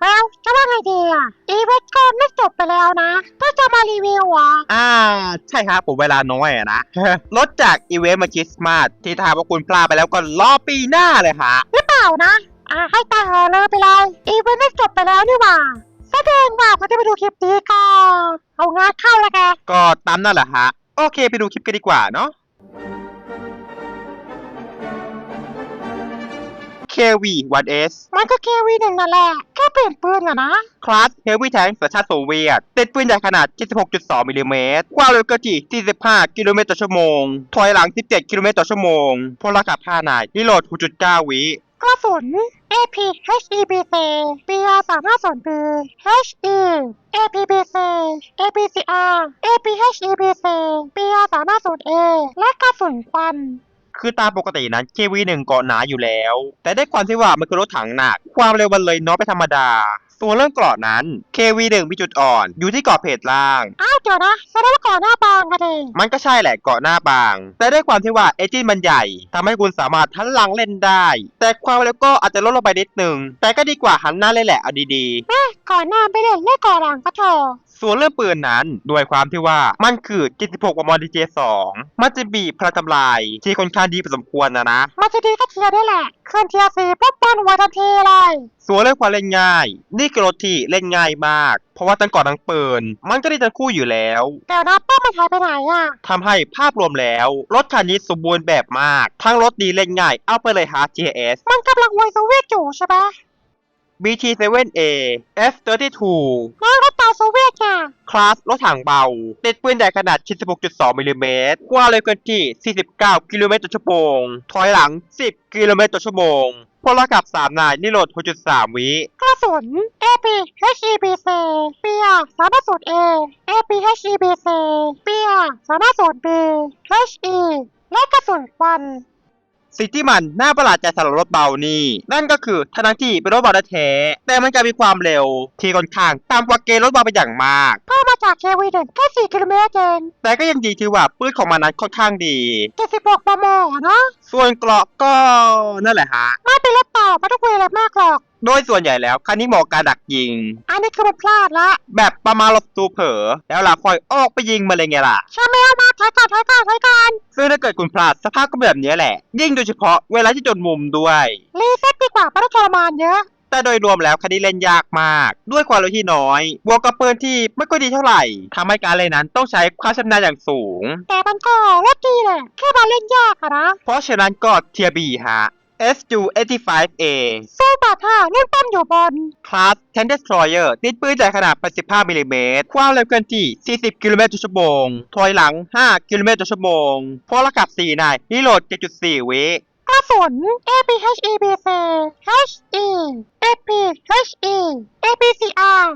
เอ้าจะว่าไงดีอะ อีเวนต์ก็ไม่จบไปแล้วนะก็จะมารีวิวเหรออ่า ใช่ครับผมเวลาน้อยอะนะ ลดจากอีเวนต์มาคริสต์มาสที่ถ้าว่าคุณพลาดไปแล้วก็รอปีหน้าเลยฮะหรือเปล่านะ อ่าให้ตายเหอะเลยไปเลย อีเวนต์ไม่จบไปแล้วนี่หว่า แสดงว่าเขาจะไปดูคลิปนี้ก็เอางานเข้าละแกก็ตามนั่นแหละฮะ โอเคไปดูคลิปกันดีกว่าเนาะ KV 1S มันก็แค่วีหนึ่งนั่นแหละแค่เปลี่ยนปืนอะนะคลาส Heavy Tank สัญชาติโซเวียตติดปืนใหญ่ขนาด 76.2 มิลลิเมตรความเร็วกระจี45 กิโลเมตรต่อชั่วโมง ถอยหลัง 17 กิโลเมตรต่อชั่วโมงพลขับ5นายรีโหลด 6.9 วิกระสุน AP HEBC BR 3 5 0 B HE APBC APCR APHEBC BR 3 5 0 A และกระสุนควัน คือตามปกตินั้น KV1 เกาะหนาอยู่แล้ว แต่ด้วยความที่ว่ามันคือรถถังหนัก ความเร็วมันเลยน้อยไปธรรมดาส่วนเรื่องเกราะนั้น KV1 มีจุดอ่อน อยู่ที่เกราะเพจล่าง อ้าวเดี๋ยวนะแสดงว่าก่อนหน้าบางกันเองมันก็ใช่แหละเกาะหน้าบาง แต่ด้วยความที่ว่าเอจินมันใหญ่ทำให้คุณสามารถหันหลังเล่นได้ แต่ความเร็วก็อาจจะลดลงไปนิดหนึ่งแต่ก็ดีกว่าหันหน้าเล่นแหละเอาดีๆก่อนหน้าไม่เล่นเล่นก่อนหลังก็เถอะ ส่วนเรื่องปืนนั้นด้วยความที่ว่ามันคือ76กมดีเจ2มันจะบีบพลังทำลาย ที่ค่อนข้างดีพอสมควรนะนะ มันจะดีก็เทียร์ได้แหละเคลื่อนเทียร์สีปุ๊บปั้นหัวทันทีเลยส่วนเรื่องความเล่นง่าย นี่คือรถที่เล่นง่ายมาก เพราะว่าทั้งก่อนทั้งปืนมันก็ได้ทั้งคู่อยู่แล้วเดี๋ยวนะป้อมมันหายไปไหนอะทำให้ภาพรวมแล้วรถคันนี้สมบูรณ์แบบมาก ทั้งรถดีเล่นง่ายเอาไปเลยฮะ GS มันกำลังไวโซเวียตอยู่ใช่ไหม BT7A F32 น้องรถเตาโซเวียตไงคลาสรถถังเบา ติดปืนใหญ่ขนาด76.2 มิลลิเมตรความเร็วเคลื่อนที่ 49 กิโลเมตรต่อชั่วโมง ถอยหลัง 10 กิโลเมตรต่อชั่วโมงพลขับ 3 นายนิโรธ6.3 วิกระสุน AP HEBC BR 3 5 0 A AP HEBC BR 3 5 0 B HE และกระสุนควัน สิ่งที่มันน่าประหลาดใจสำหรับรถเบานี่ นั่นก็คือทั้งที่เป็นรถเบาแท้ๆแต่มันกลับมีความเร็ว ที่ค่อนข้างตามกว่าเกณฑ์รถเบาเป็นอย่างมากเพิ่มมาจากเควีเด่นแค่4กิโลเมตรเองแต่ก็ยังดีที่ว่าปืนของมันนั้นค่อนข้างดี76มมอะนะส่วนเกราะก็นั่นแหละฮะไม่เป็นรถต่อไม่ต้องเวอะไรมากหรอก โดยส่วนใหญ่แล้วคันนี้เหมาะกับการดักยิง อันนี้คือมันพลาดละ แบบประมาณรถตูเผลอแล้วล่ะคอยออกไปยิงมาเลยไงล่ะใช่ไหมเอามาถอยก่อนถอยก่อนถอยก่อน ซึ่งถ้าเกิดคุณพลาดสภาพก็แบบนี้แหละ ยิ่งโดยเฉพาะเวลาที่จนมุมด้วยรีเซ็ตดีกว่าไม่ต้องทรมานเยอะ แต่โดยรวมแล้วคันนี้เล่นยากมาก ด้วยความเร็วที่น้อย บวกกับปืนที่ไม่ค่อยดีเท่าไหร่ทำให้การเล่นนั้นต้องใช้ความชำนาญอย่างสูง แต่มันก็รถดีแหละแค่มาเล่นยากอะนะ เพราะฉะนั้นก็เทียบีฮะ SU85A สู้บาท่านุ่นปั้มอยู่บนคลาส Tank Destroyer ติดปืนใหญ่ขนาด 85 มิลลิเมตร ความเร็วเกินที่ 40 กิโลเมตรต่อชั่วโมง ถอยหลัง 5 กิโลเมตรต่อชั่วโมงพลขับ 4 นายรีโหลด 7.4 วิกระสุน APHEBC HE APHE APCR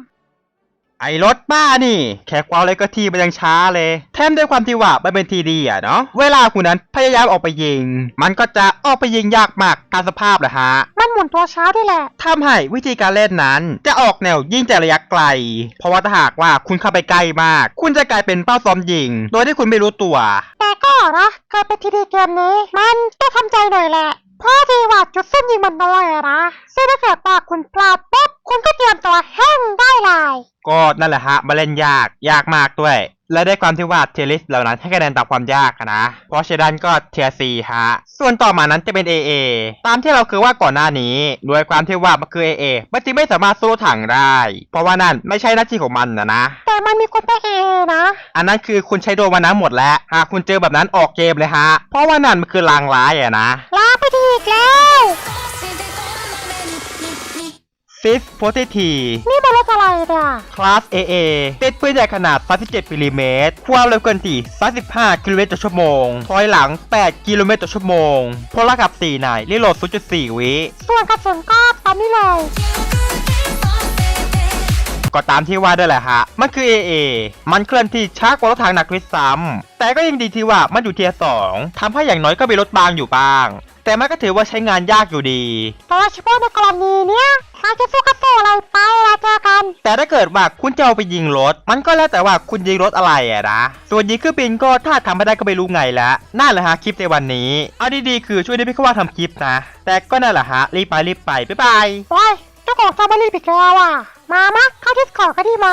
ไอ้รถบ้านี่แค่ความเร็วก็ทีมันยังช้าเลย แถมด้วยความที่ว่ามันเป็นทีดีอะเนาะ เวลาคุณนั้นพยายามออกไปยิง มันก็จะออกไปยิงยากมากตามสภาพแหละฮะ มันหมุนตัวช้าด้วยแหละทำให้วิธีการเล่นนั้น จะออกแนวยิงจากระยะไกล เพราะว่าถ้าหากว่าคุณเข้าไปใกล้มาก คุณจะกลายเป็นเป้าซ้อมยิง โดยที่คุณไม่รู้ตัว แต่ก็นะเกิดเป็นทีดีเกมนี้ มันต้องทำใจหน่อยแหละเพราะดีว่าจุดเส้นยิงมันน้อยอะนะซึ่งถ้าเกิดว่าคุณพลาดปุ๊บคุณก็เตรียมตัวแห้งได้เลย ก็นั่นแหละฮะมาเล่นยากยากมากด้วย และได้ความที่ว่าเทลิสเหล่านั้นให้คะแนนตามความยากอะนะ เพราะฉะนั้นก็เทียซีฮะ ส่วนต่อมานั้นจะเป็น AA ตามที่เราคือว่าก่อนหน้านี้ด้วยความที่ว่ามันคือ AA มันจึงไม่สามารถสู้ถังได้ เพราะว่านั่นไม่ใช่หน้าที่ของมันนะนะ แต่มันมีคนไปเอนะ อันนั้นคือคุณใช้โดนมานะหมดแล้ว หากคุณเจอแบบนั้นออกเกมเลยฮะ เพราะว่านั่นมันคือลางร้ายอะนะลาไปดีอีกแล้ว ฟิสโพเททีนี่มันรถอะไรเนี่ยคลาส AA ติดปืนใหญ่ขนาด 37มิลลิเมตรความเร็วเกินที่35กิโลเมตรต่อชั่วโมงถอยหลัง 8 กิโลเมตรต่อชั่วโมงพลขับ 4นายรีโหลด 0.4 วิ ส่วนกระสุนก็ตามนี้เลยก็ตามที่ว่าด้วยแหละฮะ มันคือ AA มันเคลื่อนที่ช้ากว่ารถถังหนักด้วยซ้ำแต่ก็ยังดีที่ว่ามันอยู่เทียร์สองทำให้อย่างน้อยก็มีรถบางอยู่บ้าง แต่มันก็ถือว่าใช้งานยากอยู่ดีโดยเฉพาะในกรณีเนี้ยถ้าจะสู้กับสู้อะไรไปละเจอกัน แต่ถ้าเกิดว่าคุณจะเอาไปยิงรถ มันก็แล้วแต่ว่าคุณยิงรถอะไรอะนะส่วนยิงเครื่องบินก็ถ้าทำไม่ได้ก็ไม่รู้ไงละนั่นแหละฮะคลิปในวันนี้ เอาดีๆคือช่วยได้ไม่แค่ว่าทำคลิปนะ แต่ก็นั่นแหละฮะรีบไปรีบไปบ๊ายบายโอ้ยเจ้าของบอกสตรอเบอรี่อีกแล้วอะ มามะเข้าที่ขอกันดีมา